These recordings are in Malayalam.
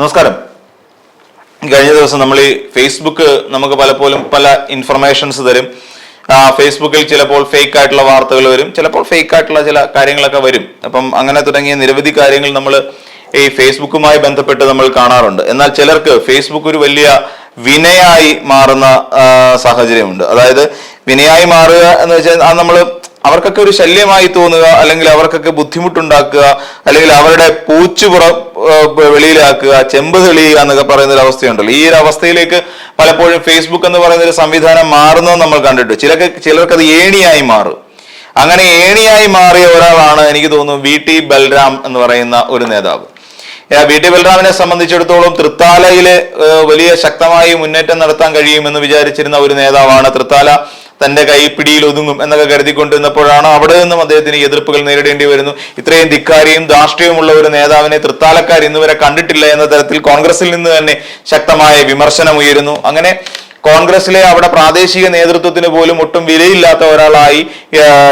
നമസ്കാരം. കഴിഞ്ഞ ദിവസം നമ്മൾ ഈ ഫേസ്ബുക്ക് നമുക്ക് പലപ്പോഴും പല ഇൻഫർമേഷൻസ് തരും. ഫേസ്ബുക്കിൽ ചിലപ്പോൾ ഫേക്ക് ആയിട്ടുള്ള വാർത്തകൾ വരും. ചിലപ്പോൾ ഫേക്ക് ആയിട്ടുള്ള ചില കാര്യങ്ങളൊക്കെ വരും. അപ്പം അങ്ങനെ തുടങ്ങിയ നിരവധി കാര്യങ്ങൾ നമ്മൾ ഈ ഫേസ്ബുക്കുമായി ബന്ധപ്പെട്ട് നമ്മൾ കാണാറുണ്ട്. എന്നാൽ ചിലർക്ക് ഫേസ്ബുക്ക് ഒരു വലിയ വിനയായി മാറുന്ന സാഹചര്യമുണ്ട്. അതായത് വിനയായി മാറുക എന്ന് വെച്ചാൽ അത് നമ്മൾ അവർക്കൊക്കെ ഒരു ശല്യമായി തോന്നുക അല്ലെങ്കിൽ അവർക്കൊക്കെ ബുദ്ധിമുട്ടുണ്ടാക്കുക അല്ലെങ്കിൽ അവരുടെ പൂച്ചുപുറ വെളിയിലാക്കുക ചെമ്പ് തെളിയുക എന്നൊക്കെ പറയുന്ന ഒരു അവസ്ഥയുണ്ടല്ലോ. ഈ ഒരു അവസ്ഥയിലേക്ക് പലപ്പോഴും ഫേസ്ബുക്ക് എന്ന് പറയുന്ന ഒരു സംവിധാനം മാറുന്നത് നമ്മൾ കണ്ടിട്ടു ചിലർക്ക് ചിലർക്ക് അത് ഏണിയായി മാറും. അങ്ങനെ ഏണിയായി മാറിയ ഒരാളാണ് എനിക്ക് തോന്നുന്നു വി ടി ബൽറാം എന്ന് പറയുന്ന ഒരു നേതാവ്. വി ടി ബൽറാമിനെ സംബന്ധിച്ചിടത്തോളം തൃത്താലയിൽ വലിയ ശക്തമായി മുന്നേറ്റം നടത്താൻ കഴിയുമെന്ന് വിചാരിച്ചിരുന്ന ഒരു നേതാവാണ് തൃത്താല തന്റെ കൈപ്പിടിയിൽ ഒതുങ്ങും എന്നൊക്കെ കരുതിക്കൊണ്ടിരുന്നപ്പോഴാണ് അവിടെ നിന്നും അദ്ദേഹത്തിന് എതിർപ്പുകൾ നേരിടേണ്ടി വരുന്നു. ഇത്രയും ധിക്കാരിയും ധാർഷ്ട്യവുമുള്ള ഒരു നേതാവിനെ തൃത്താലക്കാർ ഇന്നുവരെ കണ്ടിട്ടില്ല എന്ന തരത്തിൽ കോൺഗ്രസിൽ നിന്ന് തന്നെ ശക്തമായ വിമർശനം ഉയരുന്നു. അങ്ങനെ കോൺഗ്രസിലെ അവിടെ പ്രാദേശിക നേതൃത്വത്തിന് പോലും ഒട്ടും വിലയില്ലാത്ത ഒരാളായി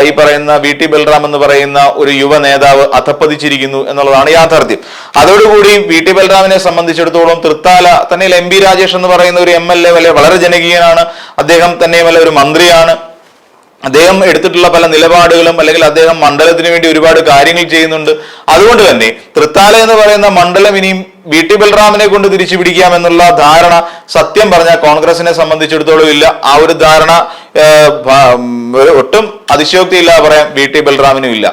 ഈ പറയുന്ന വി ടി ബൽറാം എന്ന് പറയുന്ന ഒരു യുവ നേതാവ് അധപ്പതിച്ചിരിക്കുന്നു എന്നുള്ളതാണ് യാഥാർത്ഥ്യം. അതോടുകൂടി വി ടി ബൽറാമിനെ സംബന്ധിച്ചിടത്തോളം തൃത്താല തന്നെ എം പി രാജേഷ് എന്ന് പറയുന്ന ഒരു എം എൽ എ വലിയ വളരെ ജനകീയനാണ്. അദ്ദേഹം തന്നെയുമല്ല ഒരു മന്ത്രിയാണ്. അദ്ദേഹം എടുത്തിട്ടുള്ള പല നിലപാടുകളും അല്ലെങ്കിൽ അദ്ദേഹം മണ്ഡലത്തിന് വേണ്ടി ഒരുപാട് കാര്യങ്ങൾ ചെയ്യുന്നുണ്ട്. അതുകൊണ്ട് തന്നെ തൃത്താല എന്ന് പറയുന്ന മണ്ഡലം ഇനിയും വി ടി ബൽറാമിനെ കൊണ്ട് തിരിച്ചു പിടിക്കാം എന്നുള്ള ധാരണ സത്യം പറഞ്ഞ കോൺഗ്രസിനെ സംബന്ധിച്ചിടത്തോളം ഇല്ല. ആ ഒരു ധാരണ ഒട്ടും അതിശയോക്തി പറയാം അതിശയോക്തിയില്ല പറയാൻ വി ടി ബൽറാമിനും ഇല്ല.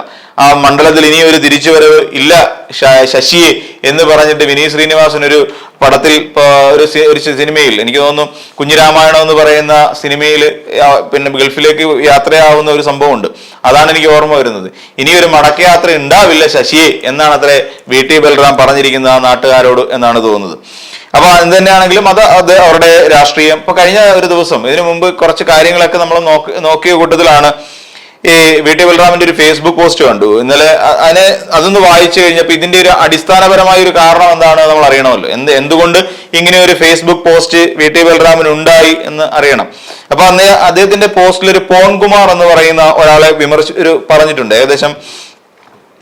ആ മണ്ഡലത്തിൽ ഇനി ഒരു തിരിച്ചുവരവ് ഇല്ല ശശിയെ എന്ന് പറഞ്ഞിട്ട് വിനീത് ശ്രീനിവാസൻ ഒരു പടത്തിൽ ഒരു ഒരു സിനിമയിൽ എനിക്ക് തോന്നുന്നു കുഞ്ഞിരാമായണം എന്ന് പറയുന്ന സിനിമയിൽ പിന്നെ ഗൾഫിലേക്ക് യാത്രയാവുന്ന ഒരു സംഭവമുണ്ട്. അതാണ് എനിക്ക് ഓർമ്മ വരുന്നത്. ഇനി ഒരു മടക്കയാത്ര ഉണ്ടാവില്ല ശശിയെ എന്നാണ് അത്രേ വി ടി ബൽറാം പറഞ്ഞിരിക്കുന്നത് ആ നാട്ടുകാരോട് എന്നാണ് തോന്നുന്നത്. അപ്പൊ അത് തന്നെയാണെങ്കിലും അത് അത് അവരുടെ രാഷ്ട്രീയം. ഇപ്പൊ കഴിഞ്ഞ ഒരു ദിവസം ഇതിനു മുമ്പ് കുറച്ച് കാര്യങ്ങളൊക്കെ നമ്മൾ നോക്കി നോക്കിയ കൂട്ടത്തിലാണ് ഈ വി ടി ബലറാമിന്റെ ഒരു ഫേസ്ബുക്ക് പോസ്റ്റ് കണ്ടു. ഇന്നലെ അതിനെ അതൊന്ന് വായിച്ചു കഴിഞ്ഞപ്പോൾ ഇതിന്റെ ഒരു അടിസ്ഥാനപരമായ ഒരു കാരണം എന്താണ് നമ്മൾ അറിയണമല്ലോ. എന്ത് എന്തുകൊണ്ട് ഇങ്ങനെ ഒരു ഫേസ്ബുക്ക് പോസ്റ്റ് വി ടി ബലറാമിന് ഉണ്ടായി എന്ന് അറിയണം. അപ്പൊ അന്ന് അദ്ദേഹത്തിന്റെ പോസ്റ്റിൽ ഒരു പോൺകുമാർ എന്ന് പറയുന്ന ഒരാളെ വിമർശി ഒരു പറഞ്ഞിട്ടുണ്ട്. ഏകദേശം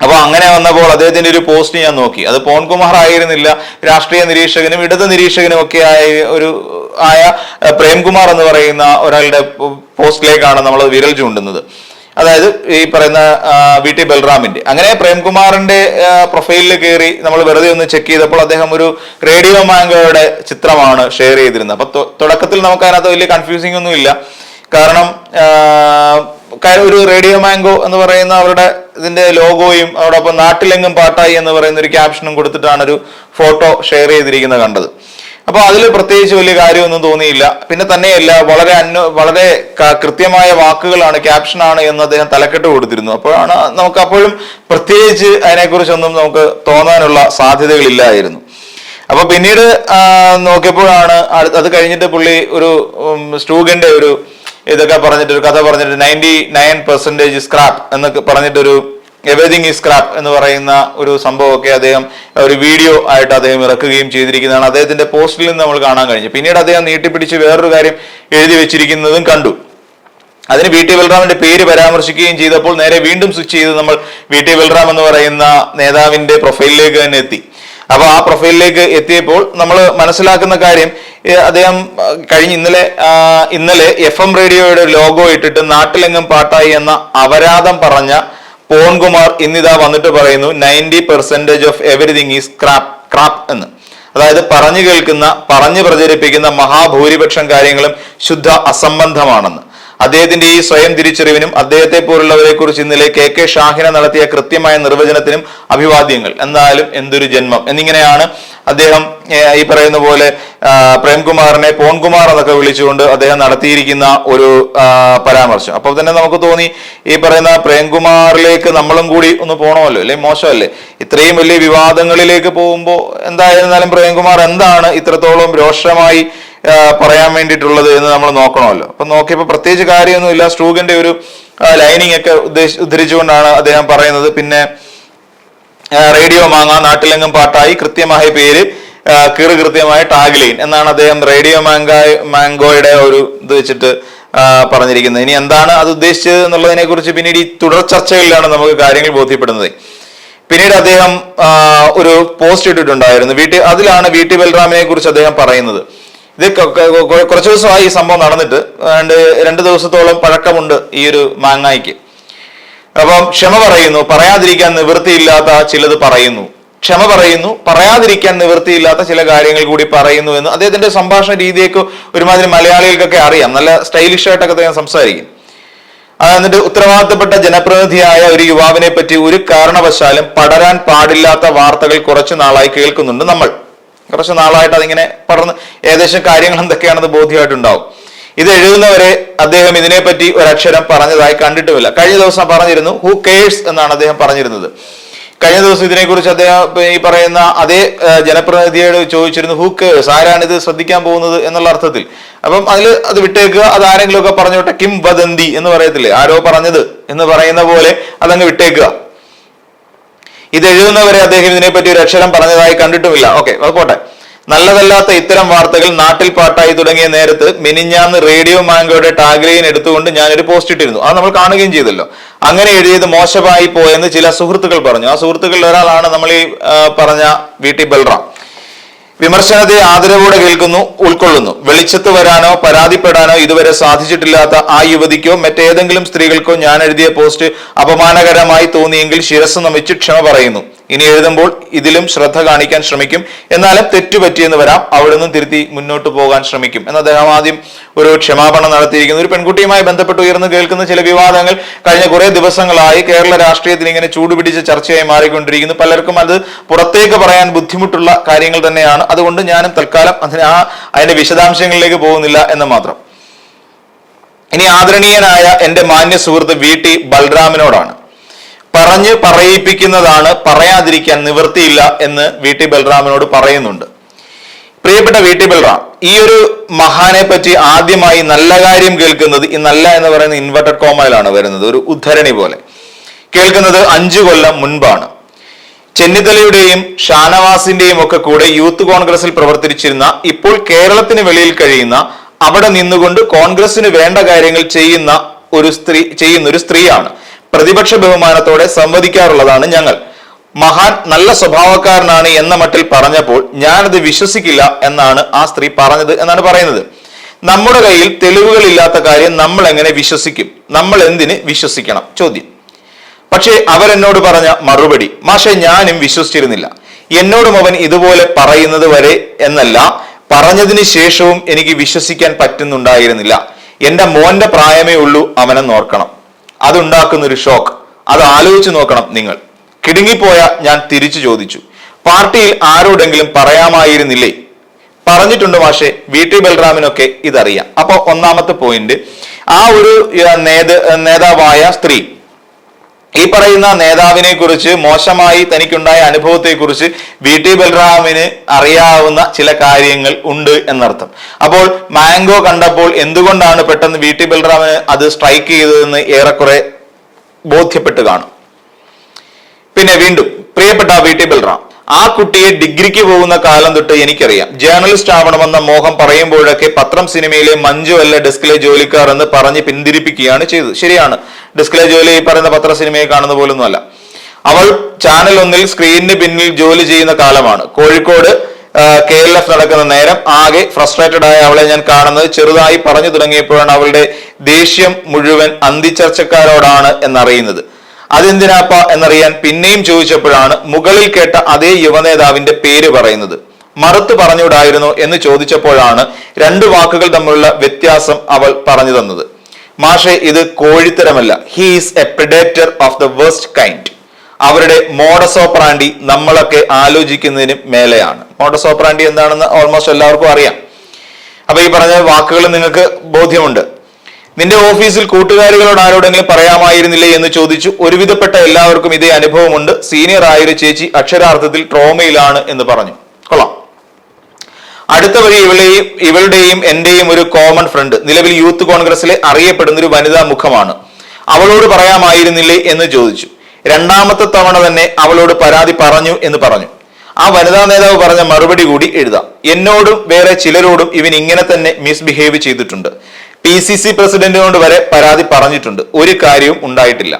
അപ്പൊ അങ്ങനെ വന്നപ്പോൾ അദ്ദേഹത്തിന്റെ ഒരു പോസ്റ്റ് ഞാൻ നോക്കി. അത് പോൺകുമാർ ആയിരുന്നില്ല. രാഷ്ട്രീയ നിരീക്ഷകനും ഇടത് നിരീക്ഷകനും ഒക്കെ ആയ ഒരു ആയ പ്രേംകുമാർ എന്ന് പറയുന്ന ഒരാളുടെ പോസ്റ്റിലേക്കാണ് നമ്മൾ വിരൽ ചൂണ്ടുന്നത്. അതായത് ഈ പറയുന്ന വി ടി ബൽറാമിന്റെ. അങ്ങനെ പ്രേംകുമാറിന്റെ പ്രൊഫൈലിൽ കയറി നമ്മൾ വെറുതെ ഒന്ന് ചെക്ക് ചെയ്തപ്പോൾ അദ്ദേഹം ഒരു റേഡിയോ മാംഗോയുടെ ചിത്രമാണ് ഷെയർ ചെയ്തിരുന്നത്. അപ്പൊ തുടക്കത്തിൽ നമുക്ക് അതിനകത്ത് വലിയ കൺഫ്യൂസിംഗ് ഒന്നും ഇല്ല. കാരണം ഒരു റേഡിയോ മാംഗോ എന്ന് പറയുന്ന അവരുടെ ഇതിന്റെ ലോഗോയും അതോടൊപ്പം നാട്ടിലെങ്ങും പാട്ടായി എന്ന് പറയുന്ന ഒരു ക്യാപ്ഷനും കൊടുത്തിട്ടാണ് ഒരു ഫോട്ടോ ഷെയർ ചെയ്തിരിക്കുന്നത് കണ്ടത്. അപ്പൊ അതിൽ പ്രത്യേകിച്ച് വലിയ കാര്യമൊന്നും തോന്നിയില്ല. പിന്നെ തന്നെയല്ല വളരെ അന്വ വളരെ കൃത്യമായ വാക്കുകളാണ് ക്യാപ്ഷനാണ് എന്ന് അദ്ദേഹം തലക്കെട്ട് കൊടുത്തിരുന്നു. അപ്പോഴാണ് നമുക്ക് അപ്പോഴും പ്രത്യേകിച്ച് അതിനെക്കുറിച്ചൊന്നും നമുക്ക് തോന്നാനുള്ള സാധ്യതകളില്ലായിരുന്നു. അപ്പൊ പിന്നീട് നോക്കിയപ്പോഴാണ് അത് കഴിഞ്ഞിട്ട് പുള്ളി ഒരു സ്റ്റൂഗന്റെ ഒരു ഇതൊക്കെ പറഞ്ഞിട്ട് ഒരു കഥ പറഞ്ഞിട്ട് നയന്റി നയൻ പെർസെന്റേജ് സ്ക്രാപ്പ് എന്നൊക്കെ പറഞ്ഞിട്ടൊരു എവറിങ് ഈ സ്ക്രാപ്പ് എന്ന് പറയുന്ന ഒരു സംഭവമൊക്കെ അദ്ദേഹം ഒരു വീഡിയോ ആയിട്ട് അദ്ദേഹം ഇറക്കുകയും ചെയ്തിരിക്കുന്നതാണ്. അദ്ദേഹത്തിന്റെ പോസ്റ്റിൽ നിന്ന് നമ്മൾ കാണാൻ കഴിഞ്ഞു. പിന്നീട് അദ്ദേഹം നീട്ടിപ്പിടിച്ച് വേറൊരു കാര്യം എഴുതി വെച്ചിരിക്കുന്നതും കണ്ടു. അതിന് വി ടി ബൽറാമിന്റെ പേര് പരാമർശിക്കുകയും ചെയ്തപ്പോൾ നേരെ വീണ്ടും സ്വിച്ച് ചെയ്ത് നമ്മൾ വി ടി ബൽറാം എന്ന് പറയുന്ന നേതാവിന്റെ പ്രൊഫൈലിലേക്ക് തന്നെ എത്തി. അപ്പൊ ആ പ്രൊഫൈലിലേക്ക് എത്തിയപ്പോൾ നമ്മൾ മനസ്സിലാക്കുന്ന കാര്യം അദ്ദേഹം കഴിഞ്ഞ ഇന്നലെ ഇന്നലെ എഫ് എം റേഡിയോയുടെ ലോഗോ ഇട്ടിട്ട് നാട്ടിലെങ്ങും പാട്ടായി എന്ന അപരാധം പറഞ്ഞ പോൺകുമാർ ഇന്നിതാ വന്നിട്ട് പറയുന്നു ninety percentage of everything is crap crap എന്ന്. അതായത് പറഞ്ഞു കേൾക്കുന്ന പറഞ്ഞു പ്രചരിപ്പിക്കുന്ന മഹാഭൂരിപക്ഷം കാര്യങ്ങളും ശുദ്ധ അസംബന്ധമാണെന്ന്. അദ്ദേഹത്തിന്റെ ഈ സ്വയം തിരിച്ചറിവിനും അദ്ദേഹത്തെ പോലുള്ളവരെ കുറിച്ച് ഇന്നലെ കെ കെ ഷാഹിന നടത്തിയ കൃത്യമായ നിർവചനത്തിനും അഭിവാദ്യങ്ങൾ. എന്നാലും എന്തൊരു ജന്മം. എന്നിങ്ങനെയാണ് അദ്ദേഹം ഈ പറയുന്ന പോലെ പ്രേംകുമാറിനെ പോൺകുമാർ എന്നൊക്കെ വിളിച്ചുകൊണ്ട് അദ്ദേഹം നടത്തിയിരിക്കുന്ന ഒരു പരാമർശം. അപ്പോൾ തന്നെ നമുക്ക് തോന്നി ഈ പറയുന്ന പ്രേംകുമാറിലേക്ക് നമ്മളും കൂടി ഒന്ന് പോകണമല്ലോ അല്ലെ? മോശമല്ലേ? ഇത്രയും വലിയ വിവാദങ്ങളിലേക്ക് പോകുമ്പോൾ എന്തായിരുന്നാലും പ്രേംകുമാർ എന്താണ് ഇത്രത്തോളം രോഷമായി പറയാൻ വേണ്ടിയിട്ടുള്ളത് എന്ന് നമ്മൾ നോക്കണമല്ലോ. അപ്പൊ നോക്കിയപ്പോൾ പ്രത്യേകിച്ച് കാര്യമൊന്നുമില്ല. സ്ട്രൂഗന്റെ ഒരു ലൈനിങ് ഒക്കെ ഉദ്ദേശി ഉദ്ധരിച്ചുകൊണ്ടാണ് അദ്ദേഹം പറയുന്നത്. പിന്നെ റേഡിയോ മാങ്ങ നാട്ടിലെങ്ങും പാട്ടായി കൃത്യമായ പേര് കീറ് കൃത്യമായ ടാഗ്ലൈൻ എന്നാണ് അദ്ദേഹം റേഡിയോ മാങ്ക മാംഗോയുടെ ഒരു ഇത് വെച്ചിട്ട് പറഞ്ഞിരിക്കുന്നത്. ഇനി എന്താണ് അത് ഉദ്ദേശിച്ചത് എന്നുള്ളതിനെ കുറിച്ച് പിന്നീട് ഈ തുടർ ചർച്ചകളിലാണ് നമുക്ക് കാര്യങ്ങൾ ബോധ്യപ്പെടുന്നത്. പിന്നീട് അദ്ദേഹം ഒരു പോസ്റ്റ് ഇട്ടിട്ടുണ്ടായിരുന്നു. വീട്ടിൽ അതിലാണ് വി ടി ബൽറാമിനെ കുറിച്ച് അദ്ദേഹം പറയുന്നത്. ഇത് കുറച്ച് ദിവസമായി ഈ സംഭവം നടന്നിട്ട്. രണ്ട് രണ്ട് ദിവസത്തോളം പഴക്കമുണ്ട് ഈ ഒരു മാങ്ങായിക്ക്. അപ്പം ക്ഷമ പറയുന്നു പറയാതിരിക്കാൻ നിവൃത്തിയില്ലാത്ത ചിലത് പറയുന്നു. ക്ഷമ പറയുന്നു പറയാതിരിക്കാൻ നിവൃത്തിയില്ലാത്ത ചില കാര്യങ്ങൾ കൂടി പറയുന്നു എന്ന് അദ്ദേഹത്തിന്റെ സംഭാഷണ രീതിയൊക്കെ ഒരുമാതിരി മലയാളികൾക്കൊക്കെ അറിയാം. നല്ല സ്റ്റൈലിഷ് ആയിട്ടൊക്കെ അദ്ദേഹം സംസാരിക്കും. എന്നിട്ട് ഉത്തരവാദിത്തപ്പെട്ട ജനപ്രതിനിധിയായ ഒരു യുവാവിനെ പറ്റി ഒരു കാരണവശാലും പടരാൻ പാടില്ലാത്ത വാർത്തകൾ കുറച്ചു നാളായി കേൾക്കുന്നുണ്ട് നമ്മൾ. കുറച്ച് നാളായിട്ട് അതിങ്ങനെ പടർന്ന് ഏകദേശം കാര്യങ്ങൾ എന്തൊക്കെയാണെന്ന് ബോധ്യമായിട്ടുണ്ടാവും. ഇത് എഴുതുന്നവരെ അദ്ദേഹം ഇതിനെപ്പറ്റി ഒരക്ഷരം പറഞ്ഞതായി കണ്ടിട്ടുമില്ല. കഴിഞ്ഞ ദിവസം പറഞ്ഞിരുന്നു ഹു കേഴ്സ് എന്നാണ് അദ്ദേഹം പറഞ്ഞിരുന്നത്. കഴിഞ്ഞ ദിവസം ഇതിനെക്കുറിച്ച് അദ്ദേഹം ഈ പറയുന്ന അതേ ജനപ്രതിനിധിയോട് ചോദിച്ചിരുന്നു ഹു കേഴ്സ് ആരാണ് ഇത് ശ്രദ്ധിക്കാൻ പോകുന്നത്? എന്നുള്ള അർത്ഥത്തിൽ. അപ്പം അതിൽ അത് വിട്ടേക്കുക അത് ആരെങ്കിലും പറഞ്ഞോട്ടെ പറഞ്ഞു കിം വദന്തി എന്ന് പറയത്തില്ലേ? ആരോ പറഞ്ഞത് എന്ന് പറയുന്ന പോലെ അതങ്ങ് വിട്ടേക്കുക. ഇത് എഴുതുന്നവരെ അദ്ദേഹം ഇതിനെപ്പറ്റി ഒരു അക്ഷരം പറഞ്ഞതായി കണ്ടിട്ടുമില്ല. ഓക്കെ അത് പോട്ടെ. നല്ലതല്ലാത്ത ഇത്തരം വാർത്തകൾ നാട്ടിൽ പാട്ടായി തുടങ്ങിയ നേരത്ത് മിനിഞ്ഞാന്ന് റേഡിയോ മാങ്കോയുടെ ടാഗ്ലൈൻ എടുത്തുകൊണ്ട് ഞാനൊരു പോസ്റ്റ് ഇട്ടിരുന്നു. അത് നമ്മൾ കാണുകയും ചെയ്തല്ലോ. അങ്ങനെ എഴുതിയത് മോശമായി പോയെന്ന് ചില സുഹൃത്തുക്കൾ പറഞ്ഞു. ആ സുഹൃത്തുക്കളിൽ ഒരാളാണ് നമ്മൾ ഈ പറഞ്ഞ വി ടി ബൽറാം. വിമർശനത്തെ ആദരവോടെ കേൾക്കുന്നു. ഉൾക്കൊള്ളുന്നു. വെളിച്ചത്ത് വരാനോ പരാതിപ്പെടാനോ ഇതുവരെ സാധിച്ചിട്ടില്ലാത്ത ആ യുവതിക്കോ മറ്റേതെങ്കിലും സ്ത്രീകൾക്കോ ഞാൻ എഴുതിയ പോസ്റ്റ് അപമാനകരമായി തോന്നിയെങ്കിൽ ശിരസ് നമിച്ച് ക്ഷമ പറയുന്നു. ഇനി എഴുതുമ്പോൾ ഇതിലും ശ്രദ്ധ കാണിക്കാൻ ശ്രമിക്കും. എന്നാലും തെറ്റുപറ്റിയെന്ന് വരാം. അവിടെ നിന്നും തിരുത്തി മുന്നോട്ട് പോകാൻ ശ്രമിക്കും. എന്ന് അദ്ദേഹം ആദ്യം ഒരു ക്ഷമാപണം നടത്തിയിരിക്കുന്നു. ഒരു പെൺകുട്ടിയുമായി ബന്ധപ്പെട്ട് ഉയർന്നു കേൾക്കുന്ന ചില വിവാദങ്ങൾ കഴിഞ്ഞ കുറെ ദിവസങ്ങളായി കേരള രാഷ്ട്രീയത്തിൽ ഇങ്ങനെ ചൂടുപിടിച്ച ചർച്ചയായി മാറിക്കൊണ്ടിരിക്കുന്നു. പലർക്കും അത് പുറത്തേക്ക് പറയാൻ ബുദ്ധിമുട്ടുള്ള കാര്യങ്ങൾ തന്നെയാണ്. അതുകൊണ്ട് ഞാനും തൽക്കാലം അതിന് ആ അതിന്റെ വിശദാംശങ്ങളിലേക്ക് പോകുന്നില്ല എന്ന് മാത്രം. ഇനി ആദരണീയനായ എന്റെ മാന്യ സുഹൃത്ത് വി ടി ബൽറാമിനോടാണ്. പറഞ്ഞ് പറയിപ്പിക്കുന്നതാണ് പറയാതിരിക്കാൻ നിവൃത്തിയില്ല എന്ന് വി ടി ബൽറാമിനോട് പറയുന്നുണ്ട്. പ്രിയപ്പെട്ട വി ടി ബൽറാം ഈ ഒരു മഹാനെ പറ്റി ആദ്യമായി നല്ല കാര്യം കേൾക്കുന്നത് ഈ നല്ല എന്ന് പറയുന്ന ഇൻവെർട്ടഡ് കോമയിലാണ് വരുന്നത് ഒരു ഉദ്ധരണി പോലെ. കേൾക്കുന്നത് അഞ്ചു കൊല്ലം മുൻപാണ്. ചെന്നിത്തലയുടെയും ഷാനവാസിന്റെയും ഒക്കെ കൂടെ യൂത്ത് കോൺഗ്രസിൽ പ്രവർത്തിച്ചിരുന്ന ഇപ്പോൾ കേരളത്തിന് വെളിയിൽ കഴിയുന്ന അവിടെ നിന്നുകൊണ്ട് കോൺഗ്രസിന് വേണ്ട കാര്യങ്ങൾ ചെയ്യുന്ന ഒരു സ്ത്രീ ചെയ്യുന്ന ഒരു സ്ത്രീയാണ്. പ്രതിപക്ഷ ബഹുമാനത്തോടെ സംവദിക്കാറുള്ളതാണ് ഞങ്ങൾ. മഹാൻ നല്ല സ്വഭാവക്കാരനാണ് എന്ന മട്ടിൽ പറഞ്ഞപ്പോൾ ഞാനത് വിശ്വസിക്കില്ല എന്നാണ് ആ സ്ത്രീ പറഞ്ഞത് എന്നാണ് പറയുന്നത്. നമ്മുടെ കയ്യിൽ തെളിവുകളില്ലാത്ത കാര്യം നമ്മൾ എങ്ങനെ വിശ്വസിക്കും? നമ്മൾ എന്തിന് വിശ്വസിക്കണം? ചോദ്യം. പക്ഷേ അവരെന്നോട് പറഞ്ഞ മറുപടി മാഷെ ഞാനും വിശ്വസിച്ചിരുന്നില്ല. എന്നോടും അവൻ ഇതുപോലെ പറയുന്നത് വരെ എന്നല്ല പറഞ്ഞതിന് ശേഷവും എനിക്ക് വിശ്വസിക്കാൻ പറ്റുന്നുണ്ടായിരുന്നില്ല. എന്റെ മോന്റെ പ്രായമേ ഉള്ളൂ അവനെ നോർക്കണം അതുണ്ടാക്കുന്ന ഒരു ഷോക്ക്. അത് ആലോചിച്ച് നോക്കണം നിങ്ങൾ. കിടുങ്ങിപ്പോയ ഞാൻ തിരിച്ചു ചോദിച്ചു. പാർട്ടിയിൽ ആരോടെങ്കിലും പറയാമായിരുന്നില്ലേ? പറഞ്ഞിട്ടുണ്ട് മാഷെ വി. ടി. ബൽറാമിനൊക്കെ ഇതറിയാം. അപ്പൊ ഒന്നാമത്തെ പോയിന്റ് ആ ഒരു നേതാവായ സ്ത്രീ ഈ പറയുന്ന നേതാവിനെ കുറിച്ച് മോശമായി തനിക്കുണ്ടായ അനുഭവത്തെ കുറിച്ച് വി ടി ബൽറാമിന് അറിയാവുന്ന ചില കാര്യങ്ങൾ ഉണ്ട് എന്നർത്ഥം. അപ്പോൾ മാംഗോ കണ്ടപ്പോൾ എന്തുകൊണ്ടാണ് പെട്ടെന്ന് വി ടി ബൽറാമിന് അത് സ്ട്രൈക്ക് ചെയ്തതെന്ന് ഏറെക്കുറെ ബോധ്യപ്പെട്ട് കാണും. പിന്നെ വീണ്ടും പ്രിയപ്പെട്ട വി ടി ബൽറാം ആ കുട്ടിയെ ഡിഗ്രിക്ക് പോകുന്ന കാലം തൊട്ട് എനിക്കറിയാം. ജേർണലിസ്റ്റ് ആവണമെന്ന മോഹം പറയുമ്പോഴൊക്കെ പത്രം സിനിമയിലെ മഞ്ജു അല്ല ഡെസ്കിലെ ജോലിക്കാർ എന്ന് പറഞ്ഞ് പിന്തിരിപ്പിക്കുകയാണ് ചെയ്തത്. ശരിയാണ്. ഡെസ്കിലെ ജോലി ഈ പറയുന്ന പത്ര സിനിമയെ കാണുന്ന പോലൊന്നുമല്ല. അവൾ ചാനൽ ഒന്നിൽ സ്ക്രീനിന് പിന്നിൽ ജോലി ചെയ്യുന്ന കാലമാണ്. കോഴിക്കോട് കെ എൽ എഫ് നടക്കുന്ന നേരം ആകെ ഫ്രസ്ട്രേറ്റഡ് ആയ അവളെ ഞാൻ കാണുന്നത് ചെറുതായി പറഞ്ഞു തുടങ്ങിയപ്പോഴാണ് അവളുടെ ദേഷ്യം മുഴുവൻ അന്തിച്ചർച്ചക്കാരോടാണ് എന്നറിയുന്നത്. അതെന്തിനാപ്പ എന്നറിയാൻ പിന്നെയും ചോദിച്ചപ്പോഴാണ് മുകളിൽ കേട്ട അതേ യുവനേതാവിന്റെ പേര് പറയുന്നത്. മറുത്ത് പറഞ്ഞുകൂടായിരുന്നോ എന്ന് ചോദിച്ചപ്പോഴാണ് രണ്ട് വാക്കുകൾ തമ്മിലുള്ള വ്യത്യാസം അവൾ പറഞ്ഞു തന്നത്. മാഷെ ഇത് കോഴിത്തരമല്ല. He's a predator of the worst kind അവരുടെ മോഡസോപ്രാൻഡി നമ്മളൊക്കെ ആലോചിക്കുന്നതിന് മേലെയാണ്. മോഡസോപ്രാൻഡി എന്താണെന്ന് ഓൾമോസ്റ്റ് എല്ലാവർക്കും അറിയാം. അപ്പൊ ഈ പറഞ്ഞ വാക്കുകൾ നിങ്ങൾക്ക് ബോധ്യമുണ്ട്. നിന്റെ ഓഫീസിൽ കൂട്ടുകാരികളോട് ആരോടെങ്കിലും പറയാമായിരുന്നില്ലേ എന്ന് ചോദിച്ചു. ഒരുവിധപ്പെട്ട എല്ലാവർക്കും ഇതേ അനുഭവമുണ്ട്. സീനിയർ ആയൊരു ചേച്ചി അക്ഷരാർത്ഥത്തിൽ ട്രോമയിലാണ് എന്ന് പറഞ്ഞു. കൊള്ളാം. അടുത്ത വഴി ഇവളെയും ഇവളുടെയും എന്റെയും ഒരു കോമൺ ഫ്രണ്ട് നിലവിൽ യൂത്ത് കോൺഗ്രസിലെ അറിയപ്പെടുന്ന ഒരു വനിതാ മുഖമാണ്. അവളോട് പറയാമായിരുന്നില്ലേ എന്ന് ചോദിച്ചു. രണ്ടാമത്തെ തവണ തന്നെ അവളോട് പരാതി പറഞ്ഞു എന്ന് പറഞ്ഞു. ആ വനിതാ നേതാവ് പറഞ്ഞ മറുപടി കൂടി എഴുതാം. എന്നോടും വേറെ ചിലരോടും ഇവൻ ഇങ്ങനെ തന്നെ മിസ്ബിഹേവ് ചെയ്തിട്ടുണ്ട്. പി സി സി പ്രസിഡന്റിനോട് വരെ പരാതി പറഞ്ഞിട്ടുണ്ട്. ഒരു കാര്യവും ഉണ്ടായിട്ടില്ല.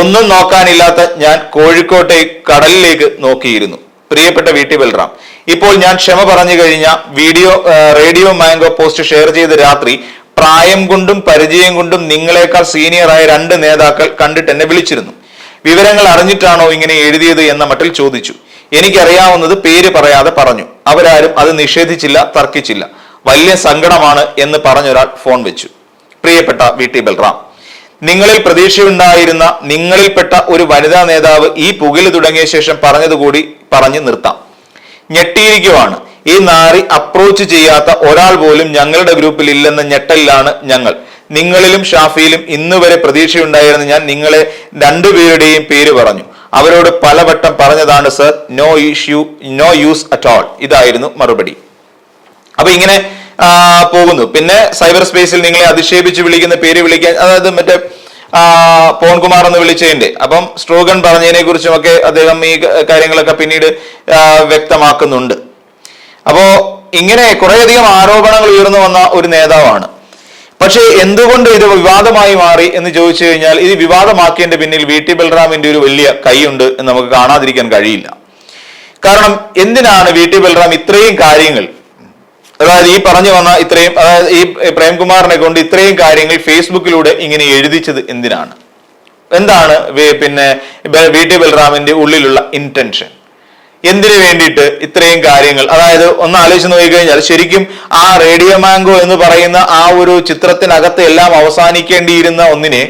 ഒന്നും നോക്കാനില്ലാത്ത ഞാൻ കോഴിക്കോട്ടെ കടലിലേക്ക് നോക്കിയിരുന്നു. പ്രിയപ്പെട്ട വീട്ടി ബൽറാം ഇപ്പോൾ ഞാൻ ക്ഷമ പറഞ്ഞു കഴിഞ്ഞ video radio mango post share ചെയ്ത രാത്രി പ്രായം കൊണ്ടും പരിചയം കൊണ്ടും നിങ്ങളെക്കാൾ സീനിയറായ രണ്ട് നേതാക്കൾ കണ്ടിട്ട് എന്നെ വിളിച്ചിരുന്നു. വിവരങ്ങൾ അറിഞ്ഞിട്ടാണോ ഇങ്ങനെ എഴുതിയത് എന്ന മട്ടിൽ ചോദിച്ചു. എനിക്കറിയാവുന്നത് പേര് പറയാതെ പറഞ്ഞു. അവരാരും അത് നിഷേധിച്ചില്ല തർക്കിച്ചില്ല. വലിയ സങ്കടമാണ് എന്ന് പറഞ്ഞൊരാൾ ഫോൺ വെച്ചു. പ്രിയപ്പെട്ട വി ടി ബൽറാം നിങ്ങളിൽ പ്രതീക്ഷയുണ്ടായിരുന്ന നിങ്ങളിൽപ്പെട്ട ഒരു വനിതാ നേതാവ് ഈ പുകിൽ തുടങ്ങിയ ശേഷം പറഞ്ഞതുകൂടി പറഞ്ഞു നിർത്താം. ഞെട്ടിയിരിക്കുവാണ്. ഈ നാറി അപ്രോച്ച് ചെയ്യാത്ത ഒരാൾ പോലും ഞങ്ങളുടെ ഗ്രൂപ്പിൽ ഇല്ലെന്ന ഞെട്ടലിലാണ് ഞങ്ങൾ. നിങ്ങളിലും ഷാഫിയിലും ഇന്ന് വരെ പ്രതീക്ഷയുണ്ടായിരുന്ന ഞാൻ നിങ്ങളെ രണ്ടുപേരുടെയും പേര് പറഞ്ഞു. അവരോട് പലവട്ടം പറഞ്ഞതാണ് sir no issue no use at all ഇതായിരുന്നു മറുപടി. അപ്പൊ ഇങ്ങനെ പോകുന്നു. പിന്നെ സൈബർ സ്പേസിൽ നിങ്ങളെ അധിക്ഷേപിച്ച് വിളിക്കുന്ന പേര് വിളിക്കാൻ അതായത് മറ്റേ പോൺകുമാർ എന്ന് വിളിച്ചതിന്റെ. അപ്പം സ്ട്രോഗൻ പറഞ്ഞതിനെ കുറിച്ചുമൊക്കെ അദ്ദേഹം ഈ കാര്യങ്ങളൊക്കെ പിന്നീട് വ്യക്തമാക്കുന്നുണ്ട്. അപ്പോ ഇങ്ങനെ കുറേയധികം ആരോപണങ്ങൾ ഉയർന്നു വന്ന ഒരു നേതാവാണ്. പക്ഷേ എന്തുകൊണ്ട് ഇത് വിവാദമായി മാറി എന്ന് ചോദിച്ചു കഴിഞ്ഞാൽ ഇത് വിവാദമാക്കിയതിന്റെ പിന്നിൽ വി ടി ബൽറാമിന്റെ ഒരു വലിയ കൈയുണ്ട് എന്ന് നമുക്ക് കാണാതിരിക്കാൻ കഴിയില്ല. കാരണം എന്തിനാണ് വി ടി ബൽറാം ഇത്രയും കാര്യങ്ങൾ അതായത് ഈ പറഞ്ഞു വന്ന ഇത്രയും അതായത് ഈ പ്രേംകുമാറിനെ കൊണ്ട് ഇത്രയും കാര്യങ്ങൾ ഫേസ്ബുക്കിലൂടെ ഇങ്ങനെ എഴുതിച്ചത് എന്തിനാണ്? എന്താണ് പിന്നെ വി ടി ബൽറാമിന്റെ ഉള്ളിലുള്ള ഇന്റൻഷൻ എന്തിനു വേണ്ടിയിട്ട് ഇത്രയും കാര്യങ്ങൾ? അതായത് ഒന്ന് ആലോചിച്ച് നോക്കിക്കഴിഞ്ഞാൽ ശരിക്കും ആ റേഡിയോ മാംഗോ എന്ന് പറയുന്ന ആ ഒരു ചിത്രത്തിനകത്ത് എല്ലാം അവസാനിക്കേണ്ടിയിരുന്ന ഒന്നിനെ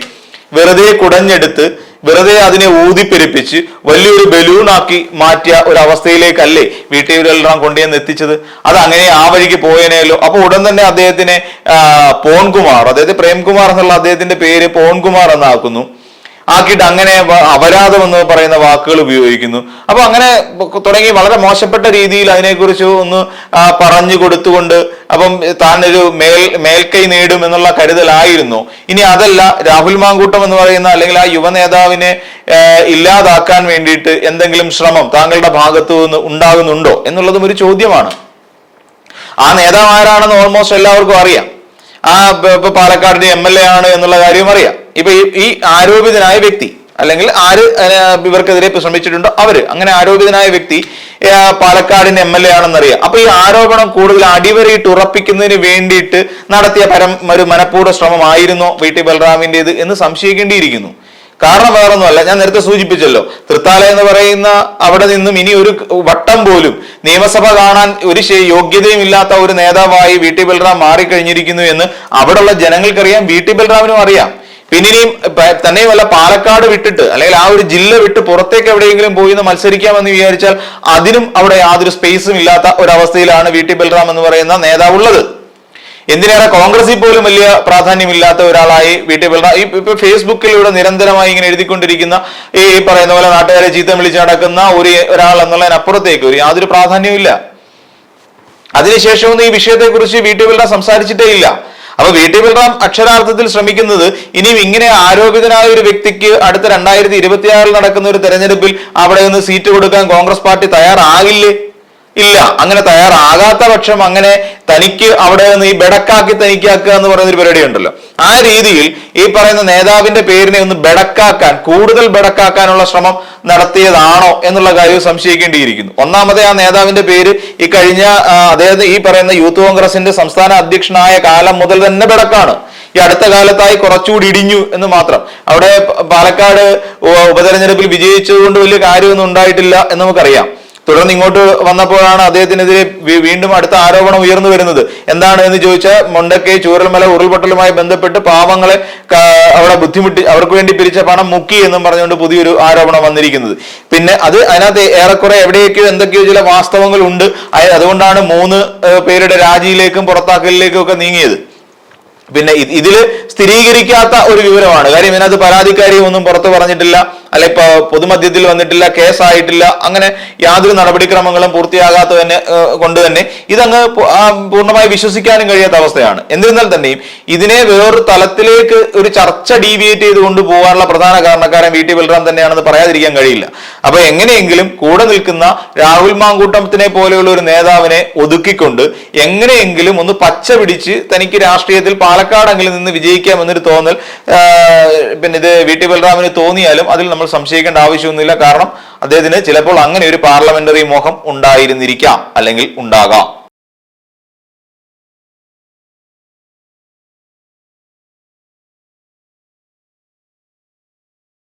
വെറുതെ കുടഞ്ഞെടുത്ത് വെറുതെ അതിനെ ഊതിപ്പെരുപ്പിച്ച് വലിയൊരു ബലൂണാക്കി മാറ്റിയ ഒരു അവസ്ഥയിലേക്കല്ലേ വീട്ടിൽ വിരൽറാം കൊണ്ടുവന്ന് എത്തിച്ചത്? അത് അങ്ങനെ ആ വഴിക്ക് പോയനേലോ? അപ്പൊ ഉടൻ തന്നെ അദ്ദേഹത്തിനെ പോൺകുമാർ അതായത് പ്രേംകുമാർ എന്നുള്ള അദ്ദേഹത്തിന്റെ പേര് പോൺകുമാർ എന്നാക്കുന്നു. ആക്കിയിട്ട് അങ്ങനെ അപരാധം എന്ന് പറയുന്ന വാക്കുകൾ ഉപയോഗിക്കുന്നു. അപ്പൊ അങ്ങനെ തുടങ്ങി വളരെ മോശപ്പെട്ട രീതിയിൽ അതിനെക്കുറിച്ച് ഒന്ന് പറഞ്ഞു കൊടുത്തുകൊണ്ട് അപ്പം താൻ ഒരു മേൽ മേൽക്കൈ നേടും എന്നുള്ള കരുതലായിരുന്നു. ഇനി അതല്ല രാഹുൽ മാങ്കൂട്ടം എന്ന് പറയുന്ന അല്ലെങ്കിൽ ആ യുവ നേതാവിനെ ഇല്ലാതാക്കാൻ വേണ്ടിയിട്ട് എന്തെങ്കിലും ശ്രമം താങ്കളുടെ ഭാഗത്തു നിന്ന് ഉണ്ടാകുന്നുണ്ടോ എന്നുള്ളതും ഒരു ചോദ്യമാണ്. ആ നേതാവ് ആരാണെന്ന് ഓൾമോസ്റ്റ് എല്ലാവർക്കും അറിയാം. ആ ഇപ്പൊ പാലക്കാടിന്റെ എം എൽ എ ആണ് എന്നുള്ള കാര്യം അറിയാം. ഇപ്പൊ ഈ- ആരോപിതനായ വ്യക്തി അല്ലെങ്കിൽ ആര് ഇവർക്കെതിരെ ശ്രമിച്ചിട്ടുണ്ടോ അവർ. അങ്ങനെ ആരോപിതനായ വ്യക്തി പാലക്കാടിന്റെ എം എൽ എ ആണെന്നറിയാം. അപ്പൊ ഈ ആരോപണം കൂടുതൽ അടിവരയിട്ട് ഉറപ്പിക്കുന്നതിന് വേണ്ടിയിട്ട് നടത്തിയ പരം ഒരു മനഃപൂർവ ശ്രമമായിരുന്നോ വി. ടി. ബലറാമിന്റെത് എന്ന് സംശയിക്കേണ്ടിയിരിക്കുന്നു. കാരണം വേറൊന്നുമല്ല ഞാൻ നേരത്തെ സൂചിപ്പിച്ചല്ലോ. തൃത്താല എന്ന് പറയുന്ന അവിടെ നിന്നും ഇനി ഒരു വട്ടം പോലും നിയമസഭ കാണാൻ ഒരു യോഗ്യതയും ഇല്ലാത്ത ഒരു നേതാവായി വി. ടി. ബൽറാം മാറിക്കഴിഞ്ഞിരിക്കുന്നു എന്ന് അവിടെയുള്ള ജനങ്ങൾക്കറിയാം വി. ടി. ബൽറാമിനും അറിയാം. പിന്നെ ഇനിയും തന്നെയുമല്ല പാലക്കാട് വിട്ടിട്ട് അല്ലെങ്കിൽ ആ ഒരു ജില്ല വിട്ട് പുറത്തേക്ക് എവിടെയെങ്കിലും പോയി എന്ന് മത്സരിക്കാമെന്ന് വിചാരിച്ചാൽ അതിനും അവിടെ യാതൊരു സ്പേസും ഇല്ലാത്ത ഒരവസ്ഥയിലാണ് വി ടി ബൽറാം എന്ന് പറയുന്ന നേതാവ് ഉള്ളത് എന്തിനേറെ കോൺഗ്രസിൽ പോലും വലിയ പ്രാധാന്യമില്ലാത്ത ഒരാളായി വി ടി ബൽറാം. ഇപ്പൊ ഫേസ്ബുക്കിലൂടെ നിരന്തരമായി ഇങ്ങനെ എഴുതിക്കൊണ്ടിരിക്കുന്ന ഈ പറയുന്ന പോലെ നാട്ടുകാരെ ചീത്തം വിളിച്ച് നടക്കുന്ന ഒരു ഒരാൾ എന്നുള്ളതിനപ്പുറത്തേക്ക് ഒരു യാതൊരു പ്രാധാന്യവും ഇല്ല അതിനുശേഷമൊന്നും ഈ വിഷയത്തെക്കുറിച്ച് വി ടി ബൽറാം സംസാരിച്ചിട്ടേ ഇല്ല. അപ്പൊ വി ടി ബൽറാം അക്ഷരാർത്ഥത്തിൽ ശ്രമിക്കുന്നത് ഇനിയും ഇങ്ങനെ ആരോപിതനായ ഒരു വ്യക്തിക്ക് അടുത്ത രണ്ടായിരത്തി ഇരുപത്തിയാറിൽ നടക്കുന്ന ഒരു തെരഞ്ഞെടുപ്പിൽ അവിടെ നിന്ന് സീറ്റ് കൊടുക്കാൻ കോൺഗ്രസ് പാർട്ടി തയ്യാറാകില്ലേ? ഇല്ല. അങ്ങനെ തയ്യാറാകാത്ത പക്ഷം അങ്ങനെ തനിക്ക് അവിടെ നിന്ന് ഈ ബെടക്കാക്കി തനിക്കാക്കുക എന്ന് പറയുന്ന ഒരു പരിപാടി ഉണ്ടല്ലോ ആ രീതിയിൽ ഈ പറയുന്ന നേതാവിന്റെ പേരിനെ ഒന്ന് ബെടക്കാക്കാൻ കൂടുതൽ ബെടക്കാക്കാനുള്ള ശ്രമം നടത്തിയതാണോ എന്നുള്ള കാര്യം സംശയിക്കേണ്ടിയിരിക്കുന്നു. ഒന്നാമത് ആ നേതാവിന്റെ പേര് ഈ കഴിഞ്ഞ അതായത് ഈ പറയുന്ന യൂത്ത് കോൺഗ്രസിന്റെ സംസ്ഥാന അധ്യക്ഷനായ കാലം മുതൽ തന്നെ ബെടക്കാണ്. ഈ അടുത്ത കാലത്തായി കുറച്ചുകൂടി ഇടിഞ്ഞു എന്ന് മാത്രം. അവിടെ പാലക്കാട് ഉപതെരഞ്ഞെടുപ്പിൽ വിജയിച്ചതുകൊണ്ട് വലിയ കാര്യമൊന്നും ഉണ്ടായിട്ടില്ല എന്ന് നമുക്കറിയാം. തുടർന്ന് ഇങ്ങോട്ട് വന്നപ്പോഴാണ് അദ്ദേഹത്തിനെതിരെ വീണ്ടും അടുത്ത ആരോപണം ഉയർന്നു വരുന്നത്. എന്താണ് എന്ന് ചോദിച്ചാൽ മുണ്ടക്കൈ ചൂരൽമല ഉരുൾപൊട്ടലുമായി ബന്ധപ്പെട്ട് പാവങ്ങളെ അവിടെ ബുദ്ധിമുട്ടി അവർക്ക് വേണ്ടി പിരിച്ച പണം മുക്കി എന്നും പറഞ്ഞുകൊണ്ട് പുതിയൊരു ആരോപണം വന്നിരിക്കുന്നത്. പിന്നെ അത് അതിനകത്ത് ഏറെക്കുറെ എവിടെയൊക്കെയോ എന്തൊക്കെയോ ചില വാസ്തവങ്ങൾ ഉണ്ട്. അതുകൊണ്ടാണ് മൂന്ന് പേരുടെ രാജിയിലേക്കും പുറത്താക്കലിലേക്കും ഒക്കെ നീങ്ങിയത്. പിന്നെ ഇതിൽ സ്ഥിരീകരിക്കാത്ത ഒരു വിവരമാണ്. കാര്യം ഇതിനകത്ത് പരാതിക്കാരിയും ഒന്നും പുറത്തു പറഞ്ഞിട്ടില്ല. അല്ലെ ഇപ്പൊ പൊതുമധ്യത്തിൽ വന്നിട്ടില്ല കേസായിട്ടില്ല അങ്ങനെ യാതൊരു നടപടിക്രമങ്ങളും പൂർത്തിയാകാത്ത തന്നെ കൊണ്ട് തന്നെ ഇതങ്ങ് പൂർണമായി വിശ്വസിക്കാനും കഴിയാത്ത അവസ്ഥയാണ്. എന്നിരുന്നാൽ തന്നെയും ഇതിനെ വേറൊരു തലത്തിലേക്ക് ഒരു ചർച്ച ഡീവിയേറ്റ് ചെയ്ത് കൊണ്ടുപോകാനുള്ള പ്രധാന കാരണക്കാരൻ വി ടി ബൽറാം തന്നെയാണെന്ന് പറയാതിരിക്കാൻ കഴിയില്ല. അപ്പൊ എങ്ങനെയെങ്കിലും കൂടെ നിൽക്കുന്ന രാഹുൽ മാങ്കൂട്ടത്തിനെ പോലെയുള്ള ഒരു നേതാവിനെ ഒതുക്കിക്കൊണ്ട് എങ്ങനെയെങ്കിലും ഒന്ന് പച്ച പിടിച്ച് തനിക്ക് രാഷ്ട്രീയത്തിൽ പാലക്കാടെങ്കിലും നിന്ന് വിജയിക്കാം എന്നൊരു തോന്നൽ പിന്നെ ഇത് വി ടി ബൽറാമിന് തോന്നിയാലും അതിൽ സംശയിക്കേണ്ട ആവശ്യമൊന്നുമില്ല. കാരണം അദ്ദേഹത്തിന് ചിലപ്പോൾ അങ്ങനെ ഒരു പാർലമെന്ററി മോഹം ഉണ്ടായിരുന്നിരിക്കാം അല്ലെങ്കിൽ ഉണ്ടാകാം.